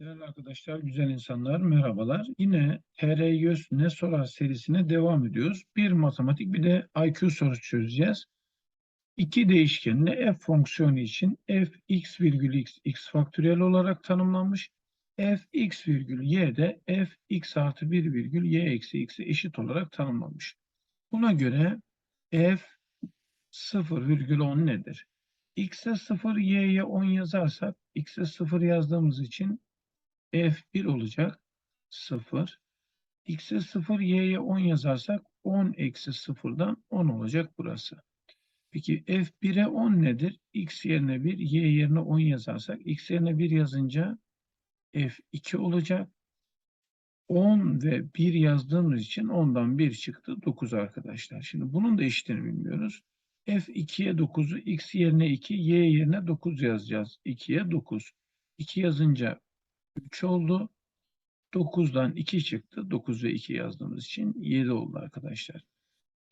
Değerli arkadaşlar, güzel insanlar, merhabalar. Yine TR100 Ne Sorar serisine devam ediyoruz. Bir matematik bir de IQ sorusu çözeceğiz. İki değişkenli f fonksiyonu için f x virgül x x faktöriyel olarak tanımlanmış. f x virgül y de f x artı 1 virgül y eksi x'e eşit olarak tanımlanmış. Buna göre f 0,10 nedir? x'e 0, y'ye 10 yazarsak x'e 0 yazdığımız için f1 olacak 0. x'e 0, y'ye 10 yazarsak 10 eksi 0'dan 10 olacak burası. Peki f1'e 10 nedir? x yerine 1, y yerine 10 yazarsak x yerine 1 yazınca f2 olacak. 10 ve 1 yazdığımız için 10'dan 1 çıktı 9 arkadaşlar. Şimdi bunun da eşitini bilmiyoruz. f2'ye 9'u x yerine 2, y yerine 9 yazacağız. 2'ye 9. 2 yazınca 3 oldu. 9'dan 2 çıktı. 9 ve 2 yazdığımız için 7 oldu arkadaşlar.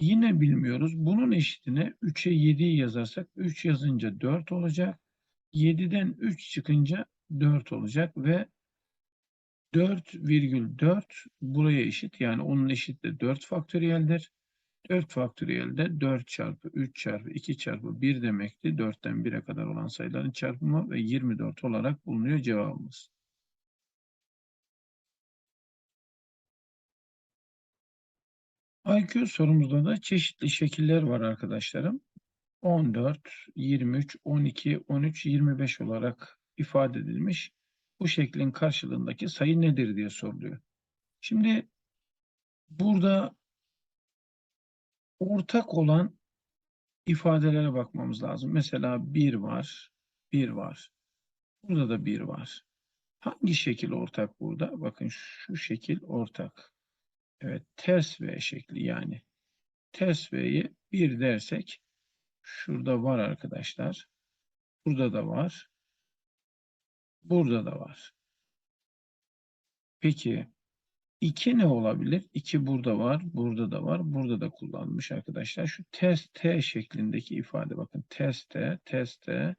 Yine bilmiyoruz. Bunun eşitine 3'e 7'yi yazarsak 3 yazınca 4 olacak. 7'den 3 çıkınca 4 olacak ve 4,4 buraya eşit. Yani onun eşit de 4 faktöriyeldir. 4 faktöriyel de 4 çarpı 3 çarpı 2 çarpı 1 demekti. 4'ten 1'e kadar olan sayıların çarpımı ve 24 olarak bulunuyor cevabımız. IQ sorumuzda da çeşitli şekiller var arkadaşlarım. 14, 23, 12, 13, 25 olarak ifade edilmiş. Bu şeklin karşılığındaki sayı nedir diye soruluyor. Şimdi burada ortak olan ifadelere bakmamız lazım. Mesela 1 var, 1 var. Burada da 1 var. Hangi şekil ortak burada? Bakın şu şekil ortak. Evet, ters V şekli yani. Ters V'yi 1 dersek şurada var arkadaşlar. Burada da var. Burada da var. Peki 2 ne olabilir? 2 burada var, burada da var, burada da kullanılmış arkadaşlar. Şu ters T şeklindeki ifade bakın. Ters T, ters T,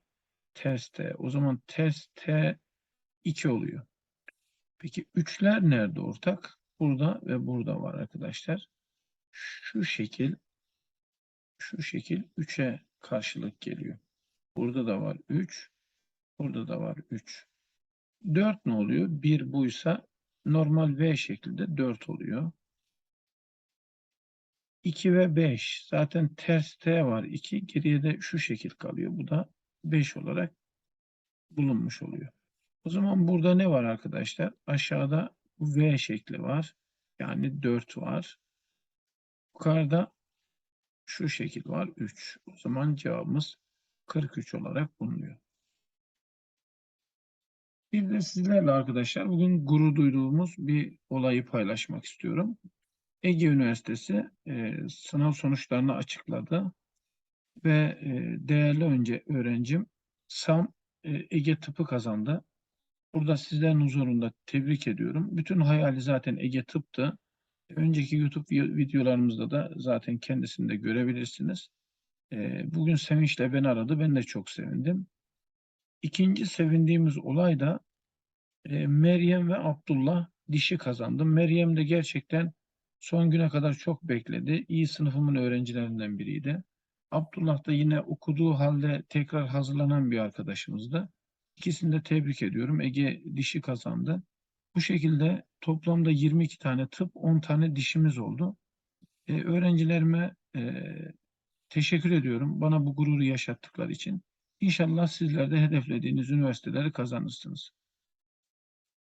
ters T. O zaman ters T 2 oluyor. Peki 3'ler nerede ortak? Burada ve burada var arkadaşlar. Şu şekil şu şekil 3'e karşılık geliyor. Burada da var 3. Burada da var 3. 4 ne oluyor? 1 buysa normal V şeklinde 4 oluyor. 2 ve 5. Zaten ters T var 2. Geriye de şu şekil kalıyor. Bu da 5 olarak bulunmuş oluyor. O zaman burada ne var arkadaşlar? Aşağıda V şekli var. Yani 4 var. Yukarıda şu şekil var 3. O zaman cevabımız 43 olarak bulunuyor. Bir de sizlerle arkadaşlar bugün gurur duyduğumuz bir olayı paylaşmak istiyorum. Ege Üniversitesi e, sınav sonuçlarını açıkladı ve e, değerli önce öğrencim Sam e, Ege tıpı kazandı. Burada sizlerin huzurunda tebrik ediyorum. Bütün hayali zaten Ege tıptı. Önceki YouTube videolarımızda da zaten kendisini de görebilirsiniz. E, bugün sevinçle beni aradı. Ben de çok sevindim. İkinci sevindiğimiz olay da e, Meryem ve Abdullah dişi kazandı. Meryem de gerçekten son güne kadar çok bekledi. İyi sınıfımın öğrencilerinden biriydi. Abdullah da yine okuduğu halde tekrar hazırlanan bir arkadaşımızdı. İkisini de tebrik ediyorum. Ege dişi kazandı. Bu şekilde toplamda 22 tane tıp, 10 tane dişimiz oldu. Ee, öğrencilerime e, teşekkür ediyorum. Bana bu gururu yaşattıkları için. İnşallah sizler de hedeflediğiniz üniversiteleri kazanırsınız.